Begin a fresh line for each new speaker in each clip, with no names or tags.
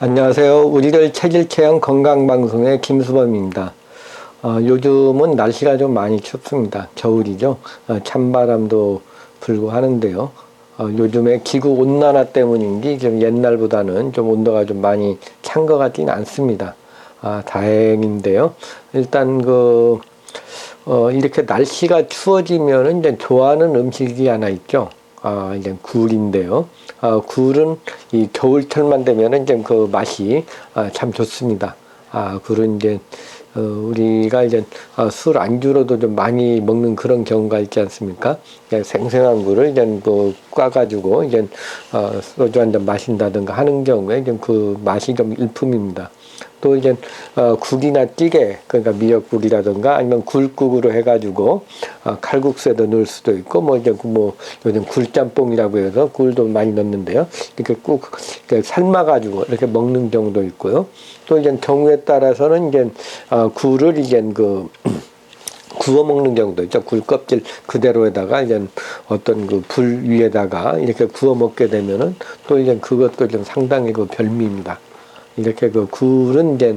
안녕하세요. 우리들 체질 체형 건강 방송의 김수범입니다. 어, 요즘은 날씨가 좀 많이 춥습니다. 겨울이죠. 어, 찬바람도 불고 하는데요. 어, 요즘에 기후 온난화 때문인지 좀 옛날보다는 좀 온도가 좀 많이 찬 것 같지는 않습니다. 아, 다행인데요. 일단 그 어, 이렇게 날씨가 추워지면은 이제 좋아하는 음식이 하나 있죠. 아, 이제 굴인데요. 아, 굴은 이 겨울철만 되면은 이제 그 맛이 아, 참 좋습니다. 아, 굴은 이제 어, 우리가 이제 아, 술 안주로도 좀 많이 먹는 그런 경우가 있지 않습니까? 그냥 생생한 굴을 이제 그 꽈가지고 이제 어, 소주 한 잔 마신다든가 하는 경우에 이제 그 맛이 좀 일품입니다. 또 이제 어, 국이나 찌개 그러니까 미역국이라든가 아니면 굴국으로 해가지고 어, 칼국수에도 넣을 수도 있고 뭐 이제 그뭐 요즘 굴짬뽕이라고 해서 굴도 많이 넣는데요 이렇게 꾹 이렇게 삶아가지고 이렇게 먹는 경우도 있고요 또 이제 경우에 따라서는 이제 어, 굴을 이제 그 구워 먹는 경우도 있죠. 굴 껍질 그대로에다가 이제 어떤 그 불 위에다가 이렇게 구워 먹게 되면은 또 이제 그것도 좀 상당히 그 별미입니다. 이렇게 그 굴은 이제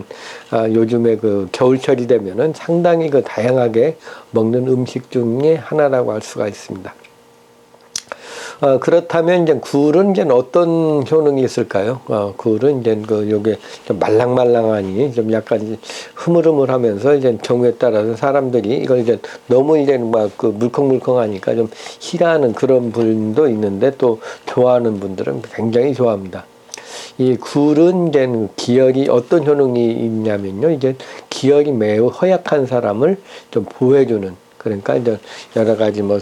아, 요즘에 그 겨울철이 되면은 상당히 그 다양하게 먹는 음식 중에 하나라고 할 수가 있습니다. 어, 그렇다면 이제 굴은 이제 어떤 효능이 있을까요? 어, 굴은 이제 그 요게 좀 말랑말랑하니 좀 약간 흐물흐물하면서 이제 경우에 따라서 사람들이 이걸 이제 너무 이제 막 그 물컹물컹하니까 좀 싫어하는 그런 분도 있는데 또 좋아하는 분들은 굉장히 좋아합니다. 이 굴은 이제 기혈이 어떤 효능이 있냐면요. 이제 기혈이 매우 허약한 사람을 좀 보호해주는 그러니까 이제 여러 가지 뭐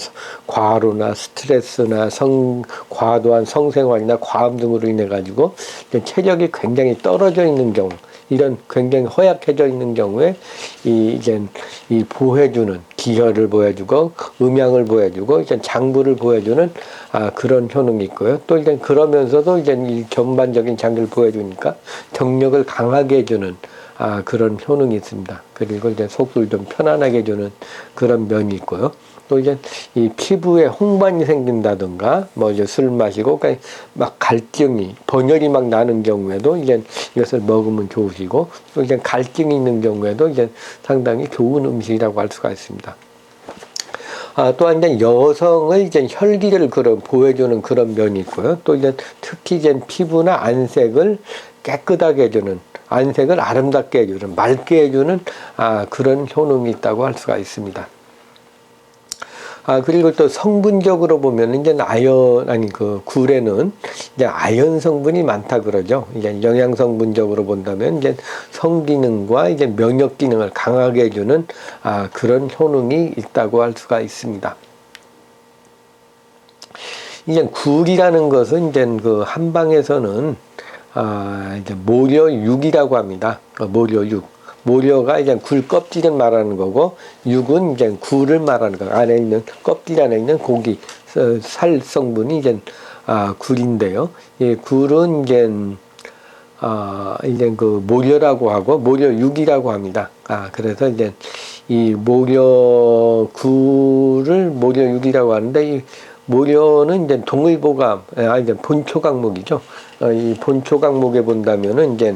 과로나 스트레스나 성 과도한 성생활이나 과음 등으로 인해 가지고 체력이 굉장히 떨어져 있는 경우 이런 굉장히 허약해져 있는 경우에 이 이제 이 보호해주는 기혈을 보여주고 음양을 보여주고 이제 장부를 보여주는 아 그런 효능이 있고요. 또 이제 그러면서도 이제 이 전반적인 장기를 보여주니까 정력을 강하게 해주는 아, 그런 효능이 있습니다. 그리고 이제 속을 좀 편안하게 해주는 그런 면이 있고요. 또 이제 이 피부에 홍반이 생긴다든가 뭐 이제 술 마시고 그러니까 막 갈증이 번열이 막 나는 경우에도 이제 이것을 먹으면 좋으시고 또 이제 갈증이 있는 경우에도 이제 상당히 좋은 음식이라고 할 수가 있습니다. 아, 또한 이제 여성의 이제 혈기를 그런 보여주는 그런 면이 있고요. 또 이제 특히 이제 피부나 안색을 깨끗하게 해주는 안색을 아름답게 해주는 맑게 해주는 아, 그런 효능이 있다고 할 수가 있습니다. 아, 그리고 또 성분적으로 보면 이제 아연, 아니, 그, 굴에는 이제 아연 성분이 많다 그러죠. 이제 영양 성분적으로 본다면 이제 성기능과 이제 면역 기능을 강하게 해주는 아, 그런 효능이 있다고 할 수가 있습니다. 이제 굴이라는 것은 이제 그 한방에서는 아, 이제 모려육이라고 합니다. 어, 모려육. 모려가 이제 굴 껍질을 말하는 거고 육은 이제 굴을 말하는 거. 안에 있는 껍질 안에 있는 고기 어, 살 성분이 이제 아, 굴인데요. 이 굴은 이제 아, 이제 그 모려라고 하고 모려육이라고 합니다. 아, 그래서 이제 이 모려 굴을 모려육이라고 하는데 이 모려는 이제 동의보감, 아, 이제 본초 강목이죠. 어, 이 본초 강목에 본다면은 이제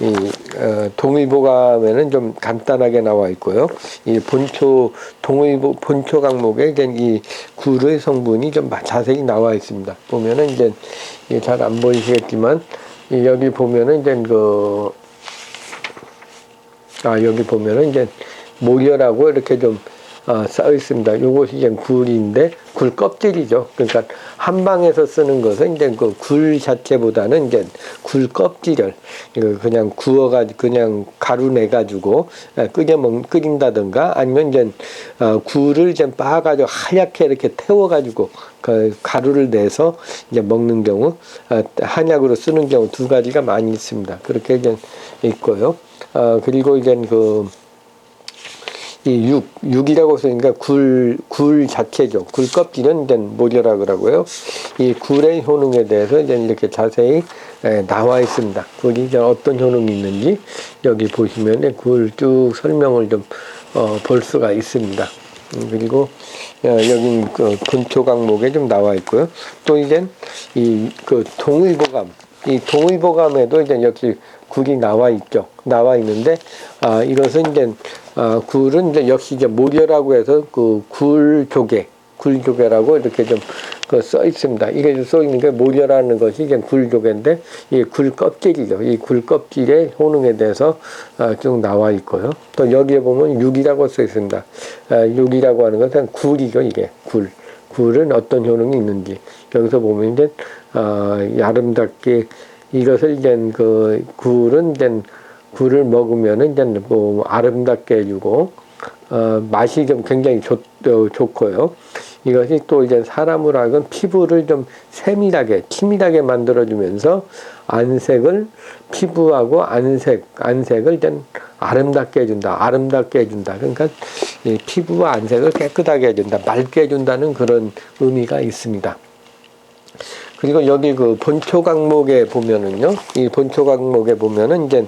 이 어, 동의보감에는 좀 간단하게 나와 있고요. 이 본초 동의보 본초 강목에 이제 이 굴의 성분이 좀 자세히 나와 있습니다. 보면은 이제 잘 안 보이시겠지만 이 여기 보면은 이제 그 아, 여기 보면은 이제 모려라고 이렇게 좀 어, 써 있습니다. 요것이 이제 굴인데 굴 껍질이죠. 그러니까 한방에서 쓰는 것은 이제 그 굴 자체보다는 이제 굴 껍질을 이거 그냥 구워가지고 그냥 가루 내 가지고 끓여 먹 끓인다든가 아니면 이제 어, 굴을 이제 빻아가지고 하얗게 이렇게 태워가지고 그 가루를 내서 이제 먹는 경우 어, 한약으로 쓰는 경우 두 가지가 많이 있습니다. 그렇게 이제 있고요. 어, 그리고 이제 그 이 육, 육이라고 쓰니까 굴, 굴 자체죠. 굴 껍질은 이제 모려라 그러고요. 이 굴의 효능에 대해서 이제 이렇게 자세히 에, 나와 있습니다. 굴이 이제 어떤 효능이 있는지 여기 보시면 굴 쭉 설명을 좀, 어, 볼 수가 있습니다. 음, 그리고 어, 여기 그 본초 강목에 좀 나와 있고요. 또 이제 이 그 동의보감 이 동의보감에도 이제 역시 굴이 나와 있죠. 나와 있는데 아 이것은 이제 아 굴은 이제 역시 이제 모려라고 해서 그 굴조개 굴조개라고 이렇게 좀 그 써 있습니다. 이게 좀 써 있는 게 모려라는 것이 이제 굴조개인데 이 굴 껍질이죠. 이 굴 껍질의 효능에 대해서 아, 쭉 나와 있고요. 또 여기에 보면 육이라고 써 있습니다. 아, 육이라고 하는 것은 굴이죠. 이게 굴. 굴은 어떤 효능이 있는지 여기서 보면 이제 어, 아름답게 이것을 이제 그 굴은 이제 굴을 먹으면은 이제 뭐 아름답게 해주고 어, 맛이 좀 굉장히 좋, 어, 좋고요. 이것이 또 이제 사람을 하여금 피부를 좀 세밀하게, 치밀하게 만들어주면서 안색을, 피부하고 안색, 안색을 이제 아름답게 해준다. 아름답게 해준다. 그러니까 이 피부와 안색을 깨끗하게 해준다. 맑게 해준다는 그런 의미가 있습니다. 그리고 여기 그 본초 강목에 보면은요, 이 본초 강목에 보면은 이제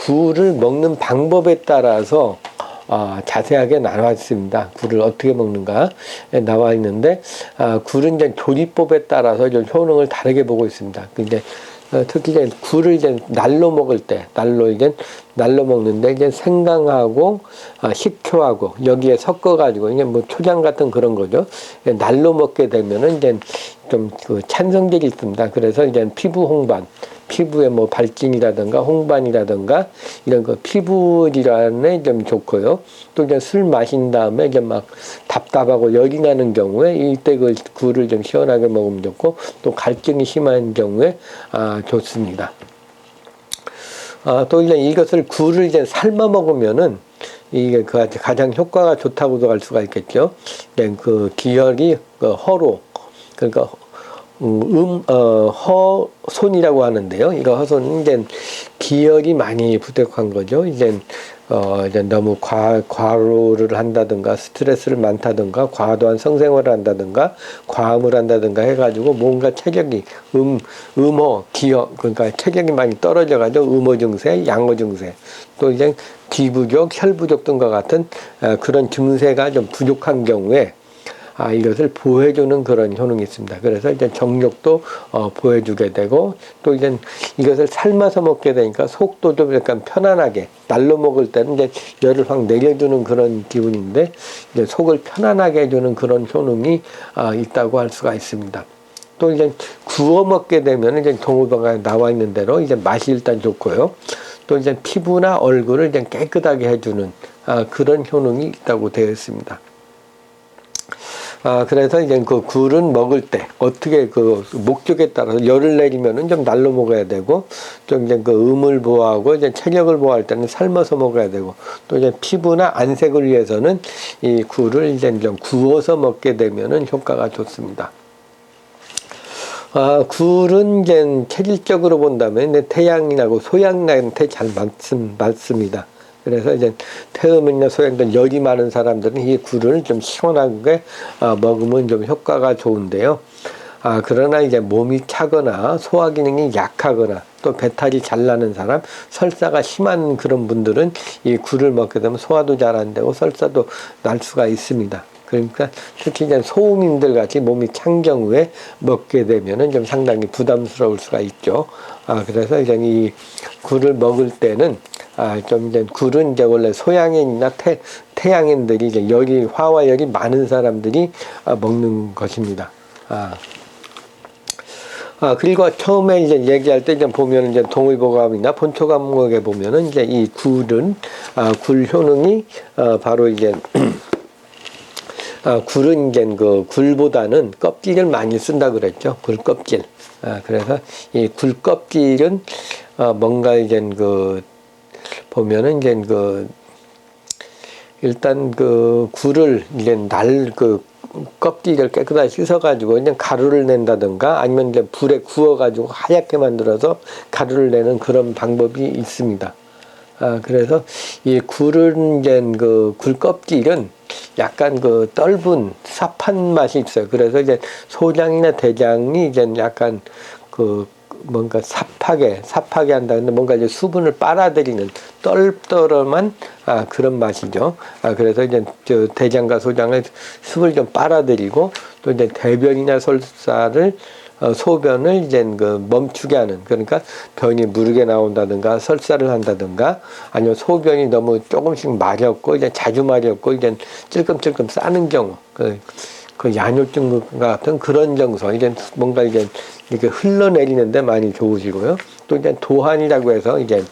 굴을 먹는 방법에 따라서 아, 자세하게 나와 있습니다. 굴을 어떻게 먹는가 나와 있는데 아, 굴은 이제 조리법에 따라서 좀 효능을 다르게 보고 있습니다. 근데 어, 특히 이제 굴을 이제 날로 먹을 때, 날로 이제 날로 먹는데 이제 생강하고 아, 식초하고 여기에 섞어가지고 이게 뭐 초장 같은 그런 거죠. 날로 먹게 되면은 이제 좀그 찬성질이 있습니다. 그래서 이제 피부 홍반, 피부에 뭐 발진이라든가 홍반이라든가 이런 거 피부 질환에 좀 좋고요. 또 이제 술 마신 다음에 이제 막 답답하고 열이 나는 경우에 이때 그 굴을 좀 시원하게 먹으면 좋고 또 갈증이 심한 경우에 아 좋습니다. 아, 또 이제 이것을 굴을 이제 삶아 먹으면은 이게 그 가장 효과가 좋다고도 할 수가 있겠죠. 이제 그 기혈이 그 허로 그러니까 음, 어, 허손이라고 하는데요. 이거 허손은 이제 기혈이 많이 부족한 거죠. 이제 어, 이제 너무 과, 과로를 한다든가 스트레스를 많다든가 과도한 성생활을 한다든가 과음을 한다든가 해가지고 뭔가 체력이 음, 음호, 기혈, 그러니까 체력이 많이 떨어져가지고 음호 증세, 양호 증세, 또 이제 기부족, 혈부족 등과 같은 어, 그런 증세가 좀 부족한 경우에 아, 이것을 보호해주는 그런 효능이 있습니다. 그래서 이제 정력도 어, 보호해주게 되고 또 이제 이것을 삶아서 먹게 되니까 속도 좀 약간 편안하게 날로 먹을 때는 이제 열을 확 내려주는 그런 기분인데 이제 속을 편안하게 해주는 그런 효능이 아, 있다고 할 수가 있습니다. 또 이제 구워 먹게 되면 이제 동호방에 나와 있는 대로 이제 맛이 일단 좋고요. 또 이제 피부나 얼굴을 이제 깨끗하게 해주는 아, 그런 효능이 있다고 되어 있습니다. 아, 그래서 이제 그 굴은 먹을 때 어떻게 그 목적에 따라서 열을 내리면은 좀 날로 먹어야 되고 좀 이제 그 음을 보호하고 이제 체력을 보호할 때는 삶아서 먹어야 되고 또 이제 피부나 안색을 위해서는 이 굴을 이제 좀 구워서 먹게 되면은 효과가 좋습니다. 아, 굴은 이제 체질적으로 본다면 이제 태양이나고 소양나한테 잘 맞습, 맞습니다. 그래서 이제 태음이나 소양등 열이 많은 사람들은 이 굴을 좀 시원하게 어, 먹으면 좀 효과가 좋은데요. 아, 그러나 이제 몸이 차거나 소화 기능이 약하거나 또 배탈이 잘 나는 사람, 설사가 심한 그런 분들은 이 굴을 먹게 되면 소화도 잘 안 되고 설사도 날 수가 있습니다. 그러니까 특히 이제 소음인들 같이 몸이 찬 경우에 먹게 되면은 좀 상당히 부담스러울 수가 있죠. 아, 그래서 이제 이 굴을 먹을 때는 아, 좀 이제 굴은 이제 원래 소양인이나 태, 태양인들이 이제 열이, 화와 열이 많은 사람들이 아, 먹는 것입니다. 아. 아, 그리고 처음에 이제 얘기할 때 이제 보면 이제 동의보감이나 본초감목에 보면은 이제 이 굴은, 아, 굴 효능이, 어, 바로 이제, 아, 굴은 이제 그 굴보다는 껍질을 많이 쓴다 그랬죠. 굴 껍질. 아, 그래서 이 굴 껍질은, 어, 뭔가 이제 그, 보면은 이제 그, 일단 그 굴을 이제 날그 껍질을 깨끗하게 씻어가지고 그냥 가루를 낸다든가 아니면 이제 불에 구워가지고 하얗게 만들어서 가루를 내는 그런 방법이 있습니다. 아, 그래서 이 굴은 이제 그굴 껍질은 약간 그 떫은 삽한 맛이 있어요. 그래서 이제 소장이나 대장이 이제 약간 그 뭔가 삽하게 삽하게 한다 근데 뭔가 이제 수분을 빨아들이는 떨떠름한 아 그런 맛이죠. 아 그래서 이제 저 대장과 소장을 습을 좀 빨아들이고 또 이제 대변이나 설사를 어, 소변을 이제 그 멈추게 하는 그러니까 변이 무르게 나온다든가 설사를 한다든가 아니면 소변이 너무 조금씩 마렵고 이제 자주 마렵고 이제 찔끔찔끔 싸는 경우 그, 그 야뇨증 같은 그런 증상 이제 뭔가 이제 이렇게 흘러내리는데 많이 좋으시고요. 또 이제 도한이라고 해서 이제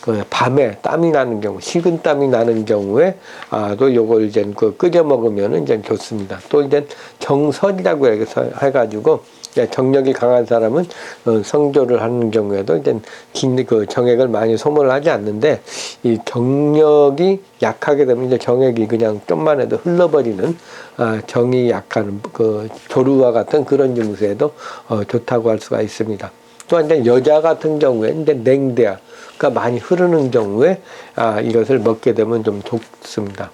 그 밤에 땀이 나는 경우, 식은 땀이 나는 경우에 아, 또 요걸 이제 그 끓여 먹으면은 이제 좋습니다. 또 이제 정설이라고 해서 해가지고 정력이 강한 사람은 어, 성조를 하는 경우에도 이제 긴그 정액을 많이 소모를 하지 않는데 이 정력이 약하게 되면 이제 정액이 그냥 좀만 해도 흘러버리는 아, 정이 약한 그 조루와 같은 그런 증세에도 어, 좋다고 할 수가 있습니다. 또한 이제 여자 같은 경우에 이제 냉대가 많이 흐르는 경우에 아, 이것을 먹게 되면 좀 좋습니다.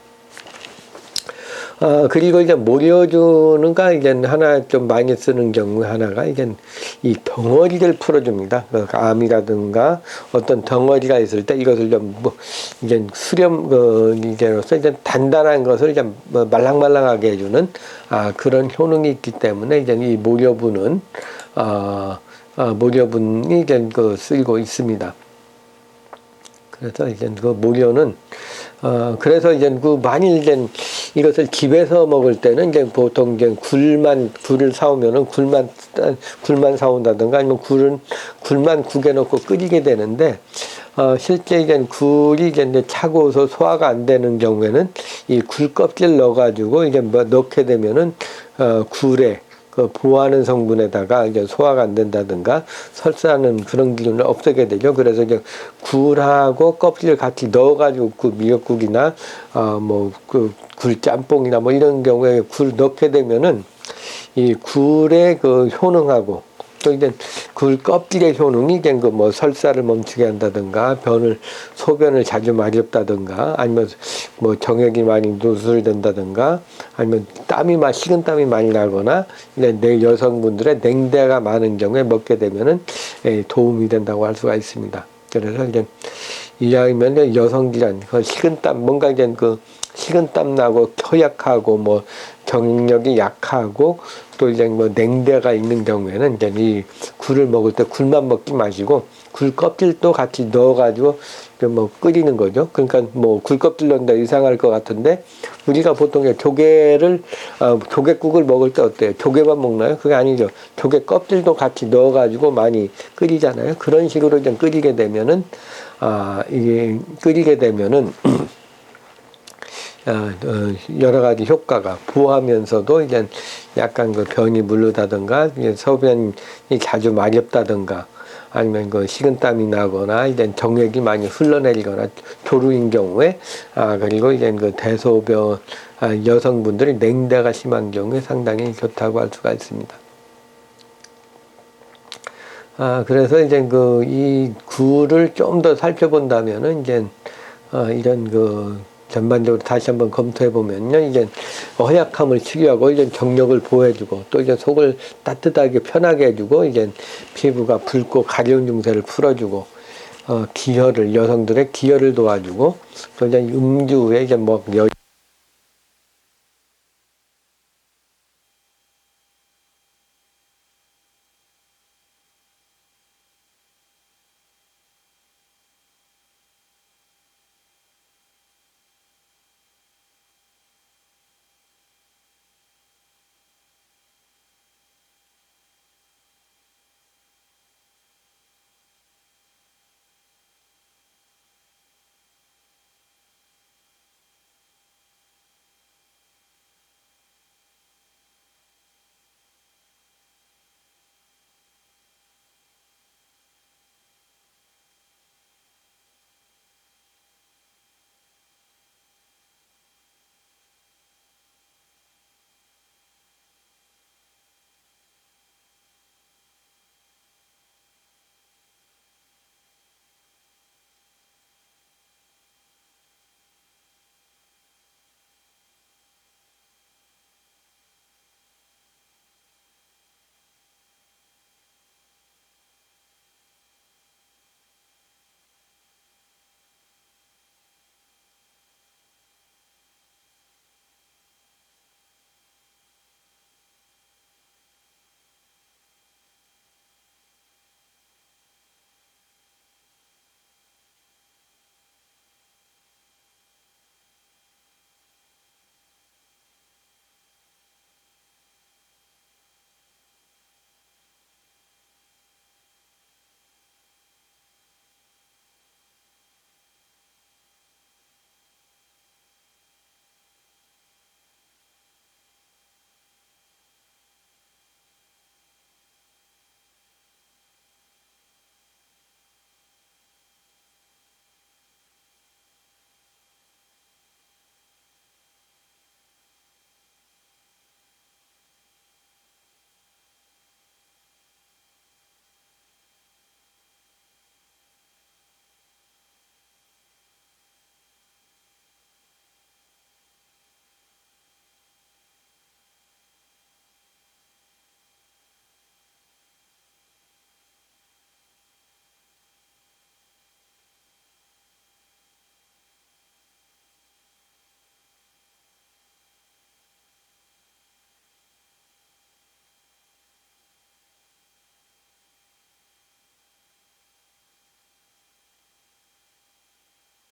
어, 그리고 이제 모려주는가 이제 하나 좀 많이 쓰는 경우 하나가 이제 이 덩어리를 풀어줍니다. 그 암이라든가 어떤 덩어리가 있을 때 이것을 좀 뭐 이제 수렴 그 이제로서 이제 단단한 것을 이제 뭐 말랑말랑하게 해주는 아 그런 효능이 있기 때문에 이제 이 모려분은 어, 어 모려분이 이제 그 쓰이고 있습니다. 그래서 이제 그 모려는 어 그래서 이제 그 만일 이제 이것을 집에서 먹을 때는 이제 보통 이제 굴만 굴을 사오면은 굴만 굴만 사온다든가 아니면 굴은 굴만 국에 넣고 끓이게 되는데 어 실제 이제 굴이 이제 차고서 소화가 안 되는 경우에는 이 굴 껍질 넣어 가지고 이제 뭐 넣게 되면은 어 굴에 그 보하는 성분에다가 이제 소화가 안 된다든가 설사하는 그런 기운을 없애게 되죠. 그래서 이제 굴하고 껍질을 같이 넣어가지고 그 미역국이나 어뭐그 굴 짬뽕이나 뭐 이런 경우에 굴 넣게 되면은 이 굴의 그 효능하고 또 이제 굴 껍질의 효능이 이제 그뭐 설사를 멈추게 한다든가 변을 소변을 자주 마렵다든가 아니면 뭐 정액이 많이 누설된다든가 아니면 땀이 막 식은 땀이 많이 나거나 이제 내 여성분들의 냉대가 많은 경우에 먹게 되면은 예, 도움이 된다고 할 수가 있습니다. 그래서 이제 이왕이면 여성 질환, 그 식은 땀 뭔가 이제 그 식은 땀 나고 허약하고 뭐 정력이 약하고 또 이제 뭐 냉대가 있는 경우에는 이제 이 굴을 먹을 때 굴만 먹지 마시고 굴 껍질도 같이 넣어가지고 뭐 끓이는 거죠. 그러니까 뭐 굴 껍질 넣는다 이상할 것 같은데 우리가 보통 조개를 어, 조개국을 먹을 때 어때요? 조개만 먹나요? 그게 아니죠. 조개 껍질도 같이 넣어가지고 많이 끓이잖아요. 그런 식으로 좀 끓이게 되면은 아 이게 끓이게 되면은 여러 가지 효과가 부하면서도 이제 약간 그 변이 물르다든가 소변이 자주 마렵다든가 아니면 그 식은땀이 나거나 이제 정액이 많이 흘러내리거나 조루인 경우에 아 그리고 이제 그 대소변 아, 여성분들이 냉대가 심한 경우에 상당히 좋다고 할 수가 있습니다. 아 그래서 이제 그이 굴을 좀더 살펴본다면은 이제 어, 이런 그 전반적으로 다시 한번 검토해 보면요. 이제 허약함을 치료하고 이제 정력을 보호해주고 또 이제 속을 따뜻하게 편하게 해주고 이제 피부가 붉고 가려운 증세를 풀어주고 어, 기혈을 여성들의 기혈을 도와주고 또 이제 음주에 이제 뭐 여,